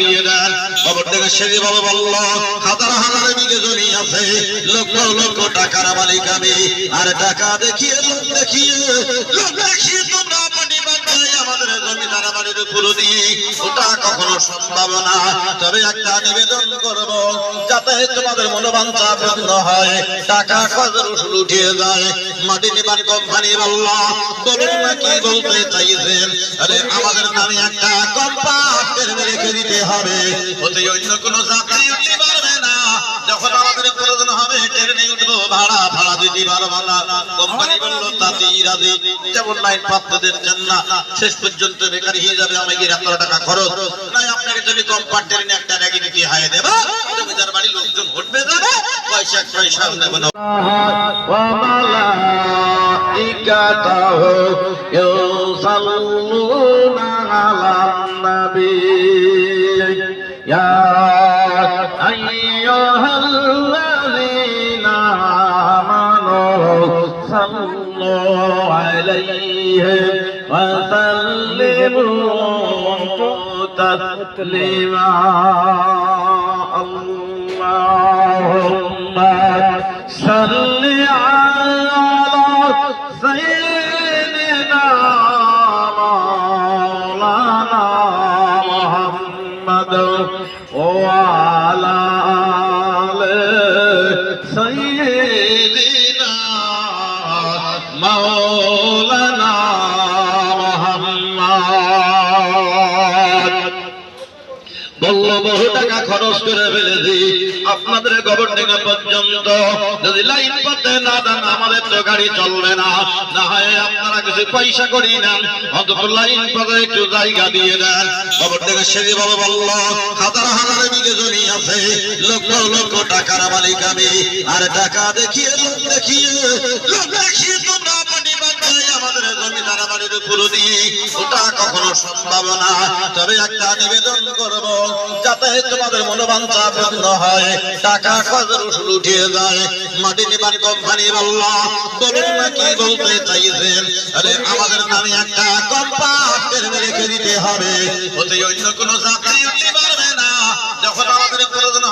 দিয়ে দেন খবর থেকে সেদি বাবা বলল, হাজার হাজার দিকে জমি আছে, লক্ষ লক্ষ টাকার মালিক আমি। আর টাকা দেখিয়ে, লোক দেখিয়ে লোক দেখিয়ে তোমরা টাকা খরচ উসুল উঠিয়ে যায়। মাটি নির্মাণ কোম্পানি বলুন না কি বলতে চাইছেন? আরে, আমাদের নামে একটা কম্পা রেখে দিতে হবে। ওতে অন্য কোনো যাত্রী উঠতে পারবে না যখন আমাদের প্রয়োজন হবে ট্রেনে উঠবো ভাড়া ভালো ভালো কোম্পানি না শেষ পর্যন্ত বেকার হয়ে যাবে আমাকে এত টাকা খরচ। নাই, আপনাকে যদি কম একটা নাকি নীতি হায় দেবে, জমিদার বাড়ি লোকজন ঘটবে দেবে পয়সা পয়সা নেবে। না يا آمنوا صلوا عليه وسلموا تسليما اللهم صل مولانا محمد বললো বহু টাকা খরচ করে ফেলেছি আপনাদের গভর্নিং পর্যন্ত যদি লাইন পাতে না দেন আমাদের তো গাড়ি চলবে না না হয় আপনারা কিছু পয়সা করি নেন অন্তত লাইন পাতে একটু জায়গা দিয়ে দেন খবর থেকে সেদি বাবা বলল হাজার হাজার বিঘে জমি আছে লক্ষ লক্ষ টাকার মালিক আমি আর টাকা দেখিয়ে লোক দেখিয়ে লোক দেখিয়ে বাড়ির পুরো ওটা কখনো সম্ভব না। তবে একটা নিবেদন করব, যাতে তোমাদের মনোবাঞ্ছা পূর্ণ হয়। টাকা খরচ উসুল উঠিয়ে যায় মাটি নির্মাণ কোম্পানি বলল, বলুন না কি বলতে চাইছেন? আরে, আমাদের নামে একটা কম্পার্টের রেখে দিতে হবে। ওতে অন্য কোনো যাত্রী উঠতে পারবে না। যখন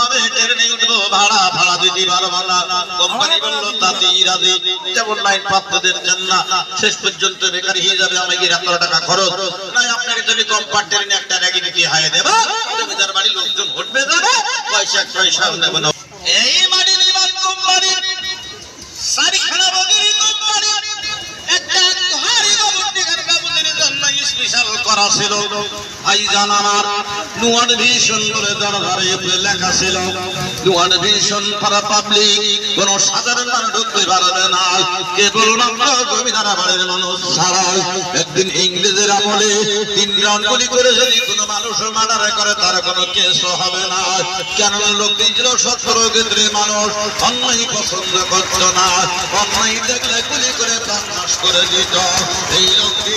হবে, ট্রেনে উঠবো, ভাড়া ভাড়া দিতে পারব না। কোম্পানি বলল তাতেই রাজি যেমন লাইন প্রাপ্তদের জন্য শেষ পর্যন্ত বেকার হয়ে যাবে, আমাকে এত টাকা খরচ? নাই আপনাকে যদি কম্পার্ট ট্রেনে একটা রেখে দিতে হয়, দেবা? জমিদার বাড়ি লোকজন উঠবে যাবে পয়সা পয়সা নেবে না। এই মাটি নির্মাণ কোম্পানি সারি সারিখানা বগিরি কোম্পানি, একটা ভারী গবর্নিকার কাবুদের জন্য স্পেশাল করা ছিল। ভাই জান আমার নুয়ান ভিশন বলে দরবারে উপরে লেখা ছিল। নুয়ান ভিশন পারা পাবলিক কোন সাধারণ মানুষ ঢুকতে পারবে না। কেবল মাত্র জমিদার বাড়ির মানুষ ছাড়া। একদিন ইংরেজের আমলে তিন রাউন্ড গুলি করে যদি কোনো মানুষ মার্ডার করে, তার কোনো কেস হবে না। কেন লোকটি ছিল সতেরো ক্ষেত্রে মানুষ। অন্যায় পছন্দ করত না। অন্যায় দেখলে গুলি করে প্রাণ নাশ করে দিত। এই লোকটি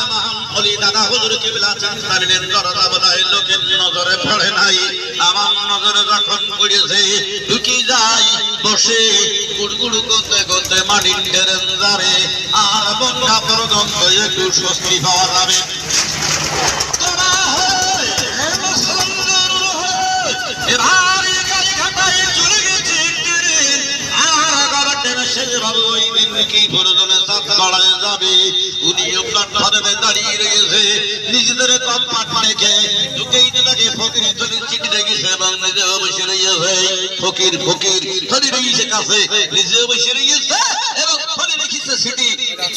দাদা হুজুর কিবলা চিন্তালেন দরজা বোধহয় লোকের নজরে পড়ে নাই। আমার নজরে যখন পড়েছে, ঢুকি যাই, বসে গুড়গুড় করতে করতে মাটির ঢেরেন যাবে আর বন্ধা পর্যন্ত একটু স্বস্তি পাওয়া যাবে। এই গাড়ি ঘাটায় চলে গেছে ট্রেন। আর গভর্নমেন্ট শেষে ভালো ওই দিন কি প্রয়োজনে সাত বাড়ায় যাবে? উনিও ফকির ফকির চলে রয়েছে কাছে, নিজেও বসে রয়েছে এবং ফলে লিখেছে সিটি।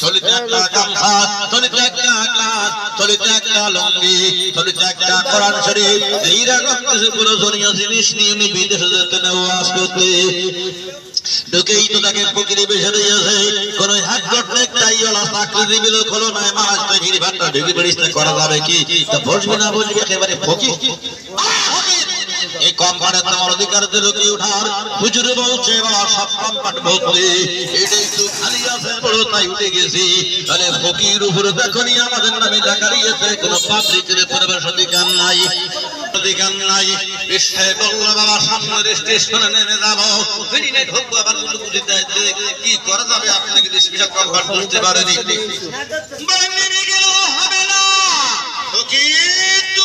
চলিতে একটা গামছা চলিতে একটা গ্লাস চলিতে একটা লঙ্গি চলিতে একটা কোরআন শরীফ। এইরকম কিছু প্রয়োজনীয় জিনিস নিয়ে উনি বিদেশে যেতেন ওয়াজ করতে। ঢুকেই তো তাকে বেসে রয়েছে কোন হাত চাকরি দিবি লোক হলো না মাস তো ভিড় ভাট্টা ঢুকে করা যাবে কি? তা বসবে না বসবে, একেবারে ফকির। এই কম্পারে তোমার অধিকার দিল কি উঠার? হুজুর বলছে বাবা সব কম্পাট ভর্তি এটা একটু খালি আছে বড় তাই উঠে গেছি। আরে ফকির উপরে দেখনি আমাদের নামে টাকা দিয়েছে কোনো পাবলিকের প্রবেশ অধিকার নাই। অধিকার নাই। বিশ্বে বলল বাবা সামনের স্টেশনে নেমে যাব। ঢুকবো আবার কি করা যাবে? আপনাকে নেমে গেল হবে না। ফকির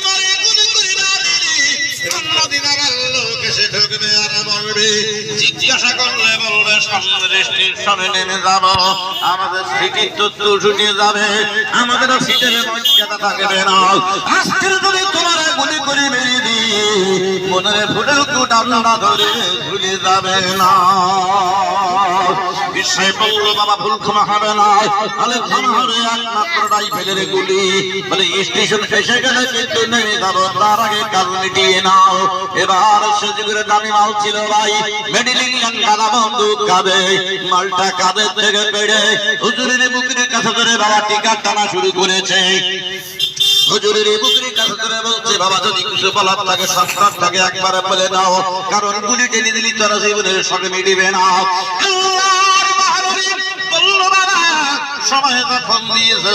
বলবে জিজ্ঞাসা করলে বলবে সামনের স্টেশনে নেমে যাব। আমাদের তথ্য শুনিয়ে যাবে। আমাদের সিটের মর্যাদা থাকবে না। আজকের যদি তোমার গুলি করে মেরে দিই, মনের ফুটের কুট আপনারা ধরে ভুলে যাবে না। বিশ্বে বলল, বাবা, ভুল ক্ষমা হবে না। তাহলে ক্ষমা একমাত্র রাইফেলের গুলি। স্টেশন এসে গেলে কিন্তু নেমে যাব। তার আগে নাও। এবার দামি মাল ছিল, ভাই। মেডিলিং গালা বন্দুক খাবে মালটা কাদের থেকে পেড়ে? হুজুরের বুকের কাছে ধরে বাবা টিকা টানা শুরু করেছে। হুজুরের বুকের কাছে ধরে বলছে, বাবা, যদি কিছু সন্তান লাগে একবারে বলে দাও। কারণ গুলি টেনে দিলি তোর জীবনের সঙ্গে মিটিবে না। সময় যখন দিয়েছ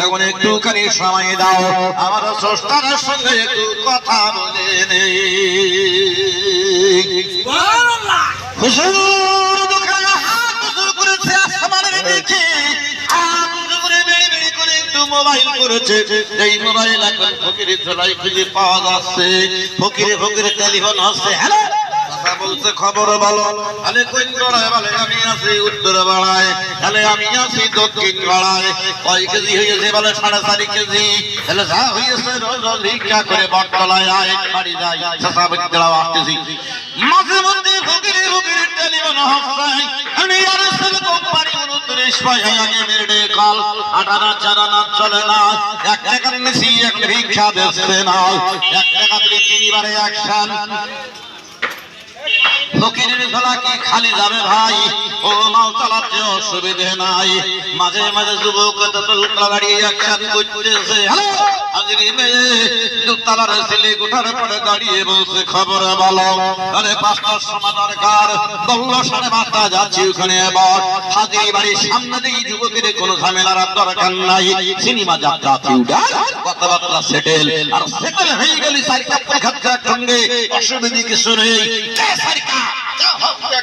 তখন একটুখানি সময় দাও। আমার স্রষ্টার সঙ্গে একটু কথা বলে হুজুর মোবাইল করেছে। এই মোবাইল এখন ফকিরের ফকিরে ফকিরে টেলিফোন হচ্ছে হ্যালো? বলছে খবর আলে কোন গড়ায় বলে আমি আছি উত্তর বাড়ায় তাহলে আমি আছি দক্ষিণ বাড়ায় কয় কেজি হয়েছে বলে সাড়ে চারি কেজি? তাহলে যা হয়েছে রোজ করে বটতলায় আয়, বাড়ি চাষা আসতেছি। মাঝে মধ্যে আমি আর কোম্পানি ফকিরের ঝোলা কি খালি যাবে ভাই? ও চালাতে অসুবিধে নাই। মাঝে মাঝে যুবক দাঁড়িয়ে করতেছে ঝামেলার দরকার নাই। সিনেমা যাত্রা কথাবার্তা সেটেল আর সেটেল হয়ে গেলি সঙ্গে। অসুবিধে কিছু নেই।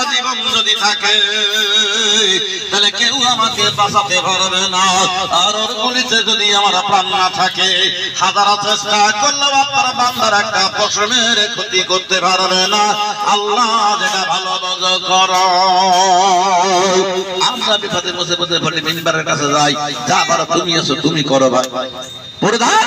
আমার জীবন যদি থাকে, তাহলে কেউ আমাকে বাঁচাতে পারবে না। আর ওর গুলিতে যদি আমার প্রাণ না থাকে, হাজার চেষ্টা করলেও আপনার বান্দার একটা পশমের ক্ষতি করতে পারবে না। আল্লাহ যেটা ভালো মজ কর। আমরা বিপদে বসে বসে বলে মিনবারের কাছে যাই। যা পারো তুমি এসো, তুমি করো ভাই। প্রধান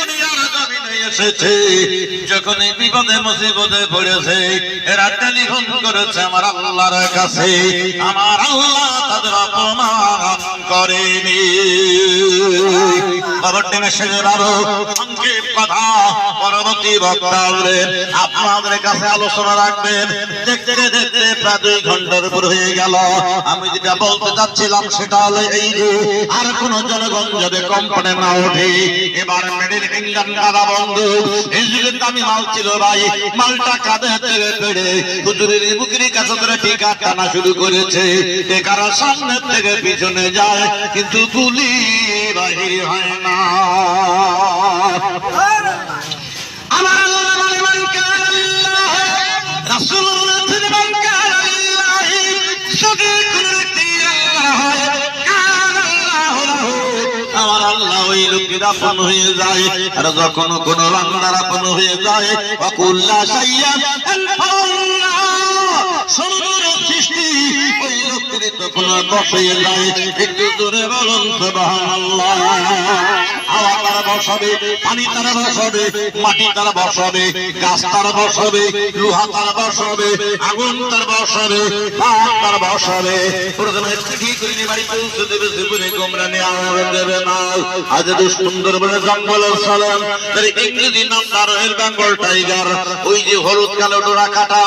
এসেছে। যখন এই বিপদে মুসিবতে পড়েছে এরা টেলিফোন করেছে আমার আল্লাহর কাছে। আমার আল্লাহ তাদের অপমান করেনি। বাবার টেনে শেষের আরও সংক্ষেপ কথা পরবর্তী বক্তা বলেন আপনাদের কাছে আলোচনা রাখবেন। দেখতে দেখতে প্রায় দুই ঘণ্টার উপর হয়ে গেল। আমি যেটা বলতে চাচ্ছিলাম সেটা হলো এই যে, আর কোন জনগণ যাতে কোম্পানি না ওঠে, এবার মেডেল ইন্ডিয়ান গাদা বন্ধু। যুগে দামি মাল ছিল ভাই, মালটা কাঁধে থেকে পেড়ে হুজুরের বুকের কাছে ধরে টিকা টানা শুরু করেছে। টেকারা সামনে থেকে পিছনে যায়, কিন্তু গুলি বাহির হয় না। আপন হয়ে যায়, আর যখন কোন বান্দার আপন হয়ে যায়, অকুল্লা সাইয়া সমুদ্র সৃষ্টি, ওই লোকটি তখন বসে যায়, একটু দূরে বলুন, সুবহানাল্লাহ। হাওয়া তারা বসাবে পানি তারা বসাবে মাটি তারা বসাবে গাছ তারা বসাবে লোহা তারা বসাবে আগুন তারা বসাবে পাক তারা বসাবে দেবে নাম টাইগার। ওই যে হলুদ কালো ডোরা কাটা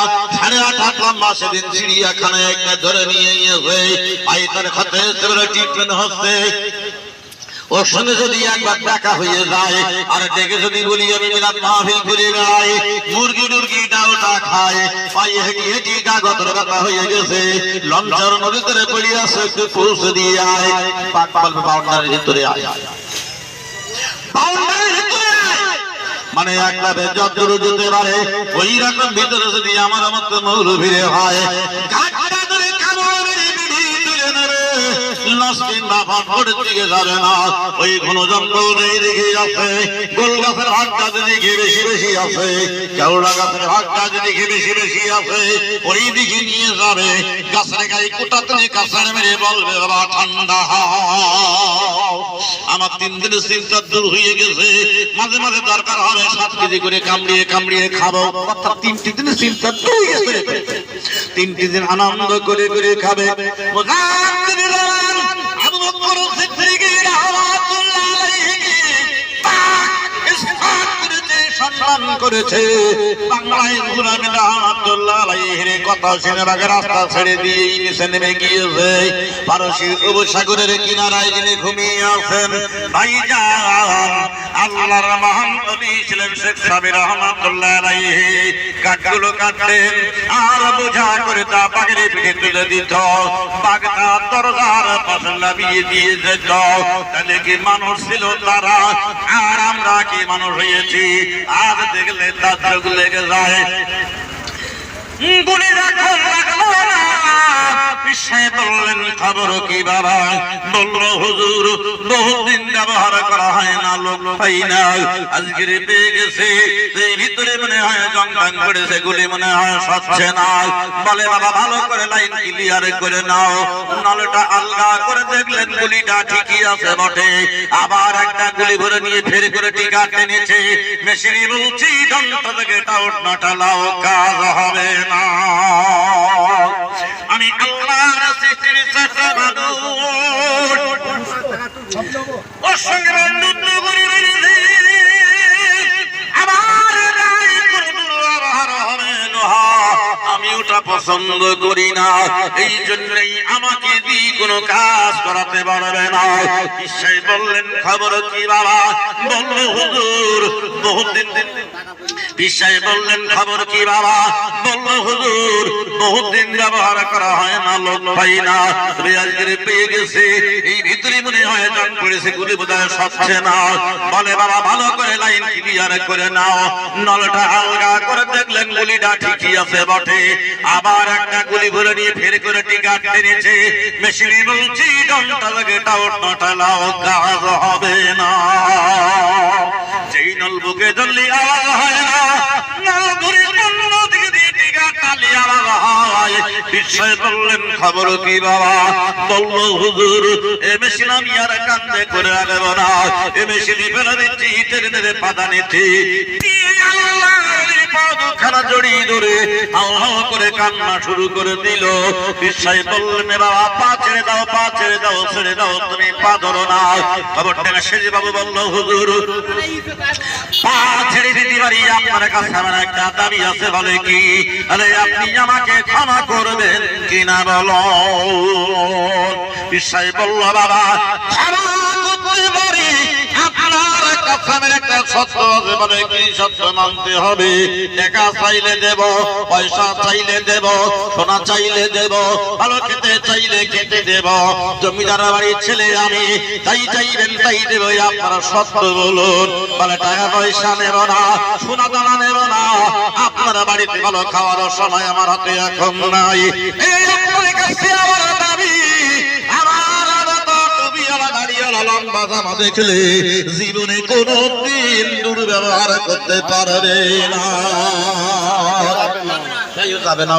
চিড়িয়াখানায় ধরে নিয়ে গিয়েছে পায়ে তার খাতে ওর সঙ্গে যদি একবার দেখা হয়ে যায়, আর ডেকে যদি বলি, আমি মিলাদ মাহফিল করে বেড়াই, মুরগি টুরগি ডাউটা খায় পায়ে হেঁটি হেঁটি কাগজের ব্যথা হয়ে গেছে, লঞ্চার নদীতে পড়ে আছে, একটু পৌঁছে দিয়ে আয়, পাক বাউন্ডারির ভিতরে আয় ভিতরে। মানে একলাভে যতদূর যেতে পারে, ওই রকম ভিতরে যদি আমার মতো মৌলভীরে হয় লস্কিন বা ফটফটের দিকে যাবে না। ওই ঘন জঙ্গল যেই দিকে আছে গোল গাছের ভাগটা যেদিকে বেশি বেশি আছে কেওড়া গাছের ভাগটা যেদিকে বেশি বেশি আছে ওই দিকে নিয়ে যাবে। গাছের গায়ে কোটা তুমি মেরে বলবে, বাবা, ঠান্ডা আমার তিন দিনের চিন্তা দূর হয়ে গেছে। মাঝে মাঝে দরকার হবে, সাত কেজি করে কামড়িয়ে কামড়িয়ে খাব। অর্থাৎ তিনটি দিনের চিন্তা দূর হয়ে গেছে। তিনটি দিন আনন্দ করে করে খাবে। সম্মান করেছে। কথা শুনে রাস্তা ছেড়ে দিয়ে নিচে নেমে গিয়েছে। পারসি উপসাগরের কিনারায় যিনি ঘুমিয়ে আছেন আল্লাহর মহান নবী ছিলেন শেখ সাবির রহমাতুল্লাহ আলাইহি। কাঠগুলো কাটতেন, আর বোঝা করে তা পাগের পিঠে তুলে দিত। পাগটা দরজার পাশে দিয়ে যেত। তাহলে কি মানুষ ছিল তারা? আর আমরা কি মানুষ হয়েছি? আর দেখলে তার চোখ লেগে যায়। গুলি বিশ্বায় বললেন, খবর কি বাবা? বলল, হুজুর, বহুদিন ব্যবহার করা হয় লোক পাই না আজকের পেয়ে গেছে এই ভিতরে মনে হয় জংটাং করেছে, গুলি মনে হয় সচ্ছে না। বলে, বাবা, ভালো করে লাইন ক্লিয়ার করে নাও। নলটা আলগা করে দেখলেন গুলিটা ঠিকই আছে বটে। আবার একটা গুলি ভরে নিয়ে ফের করে টিকা টেনেছে। মেশিনি বলছি, ঘণ্টা থেকে টাউট নটা লাও, কাজ হবে না। আমি আল্লাহর সৃষ্টির চেষ্টা ওর আমি পছন্দ করি না। এই জন্যই আমাকে দিয়ে কোনো কাজ করাতে পারবে না। বললেন, খবর কি বাবা? বলল, হুজুর, বহুদিন দিন বিশ্বাই বললেন, খবর কি বাবা? বলল, হুজুর ব্যবহার করা হয় না, লোক পাই না। তবে আজকের পেয়ে গেছে। এই ভিতরে মনে হয় পড়েছে, গুলি বোধহয় সচ্ছে না। বলে, বাবা, ভালো করে লাইন ক্লিয়ার করে নাও। নলটা আলগা করে দেখলেন গুলিটা ঠিকই আছে বটে। আবার একটা গুলি ভরে নিয়ে ফের করে টিকা টেনেছে মেশিনি বলছি ডন্টা লাগে নটা লাও কাজ হবে না। নল বুকে আওয়াজ হয় বিস্ময় বললেন, খবর কি বাবা? বলল, হুজুর এ মেশিন আমি আর কান্দে করে আনব না। এ মেশিনই ফেলে দিচ্ছি টেনে টেনে পাতা নিচ্ছি আল্লাহর জড়িয়ে ধরে হাও করে কান্না শুরু করে দিল। বিস্ময় বললেন বাবা, পা ছেড়ে দাও, পা ছেড়ে দাও ছেড়ে দাও, তুমি পা ধরো না। খবর টেনে সেজে বাবু বলল, হুজুর, পা ছেড়ে দিতে পারি, আপনার একটা দাবি আছে, বলে কি? আপনি আমাকে ক্ষমা কিনা বলো? বিশ্বাই বলল, বাবা আপনার টাকা চাইলে পয়সা চাইলে সোনা চাইলে খেতে চাইলে খেতে জমিদার বাড়ির ছেলে আমি আপনারা সত্য বলুন। বলে, টাকা পয়সা নেব না, সোনা দানা নেব না। আপনার বাড়িতে ভালো খাওয়ার সময় আমার হাতে এখন নাই। আমার মতো লম্বা জামা দেখলে জীবনে কোনো দিন দুর্ব্যবহার করতে পারবে না। যাবে না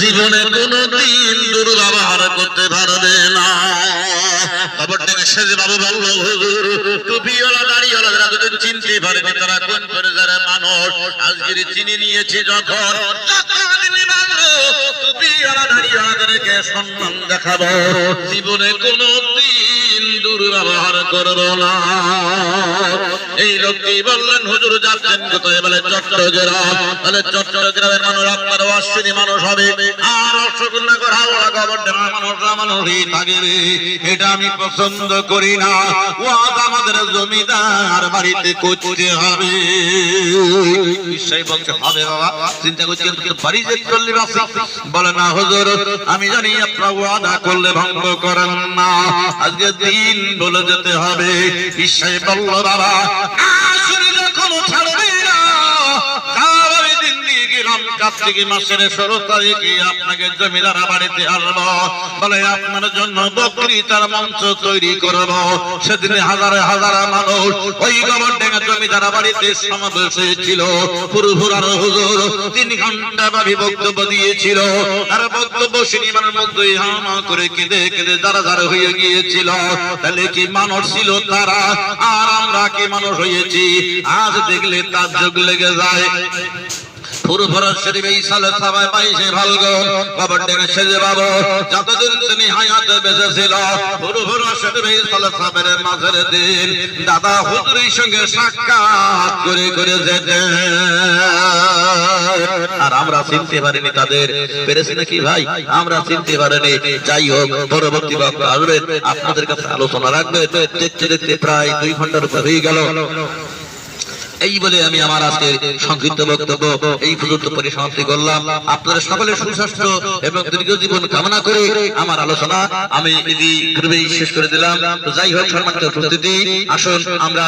জীবনে কোনো দিন দুর্ব্যবহার করতে পারবে না। খবর থেকে সেজে বাবু বলল হুজুর টুপিওয়ালা দাড়িওয়ালা যারা দুদিন চিনতে পারেনি তারা কোন পর্যায়ের মানুষ? আজকের চিনি নিয়েছে যখন দাড়িওয়ালাদেরকে সম্মান দেখাবো। জীবনে কোনো দিন দুর্ব্যবহার করব না। এই লোকটি বললেন, হুজুর যাচ্ছেন কোথায় চট্টগ্রাম। তাহলে চট্টগ্রামের মানুষ, আপনার অশ্বিনী মানুষ হবে। আর রসগোল্লা এটা আমি পছন্দ করি না ওয়াজ আমাদের জমিদার বাড়িতে করতে হবে চিন্তা করছি কিন্তু বাড়ি যে বলে না হুজুর আমি জানি আপনার ওয়াদা করলে ভঙ্গ করেন না আজকে দিন বলে যেতে হবে ঈশ্বর বলল বাবা ছাড়বে না। কার্তিক মাসের ষোলো তারিখে আপনাকে জমিদার বাড়িতে আসব বলে, আপনার জন্য বকরি তার মঞ্চ তৈরি করব। সেদিন হাজার হাজার মানুষ ওই গভর্নমেন্ট জমিদার বাড়িতে সমাবেশে ছিল পুরুপুরার হুজুর তিন ঘণ্টা ভাবি বক্তব্য দিয়েছিল। আর বক্তব্য সিনেমার মধ্যে হামা করে কেঁদে কেঁদে যারা যারা হয়ে গিয়েছিল। তাহলে কি মানুষ ছিল তারা? আর আমরা কি মানুষ হয়েছি? আজ দেখলে তার যোগ লেগে যায়। পাইছে যতদিন দাদা করে আর আমরা চিনতে পারিনি তাদের। পেরেছি নাকি ভাই? আমরা চিনতে পারিনি। যাই হোক, পরবর্তী বক্তা আসবেন, আপনাদের কাছে আলোচনা রাখবে। দেখতে দেখতে প্রায় দুই ঘণ্টার উপর হয়ে গেল। এই বলে আমি আমার আজকের সংক্ষিপ্ত বক্তব্য এই পর্যন্ত পরিসমাপ্তি করলাম। আপনারা সকলে সুস্বাস্থ্য এবং দীর্ঘ জীবন কামনা করে আমার আলোচনা আমি শেষ করে দিলাম। যাই হোক, সম্মানিত আসুন, আমরা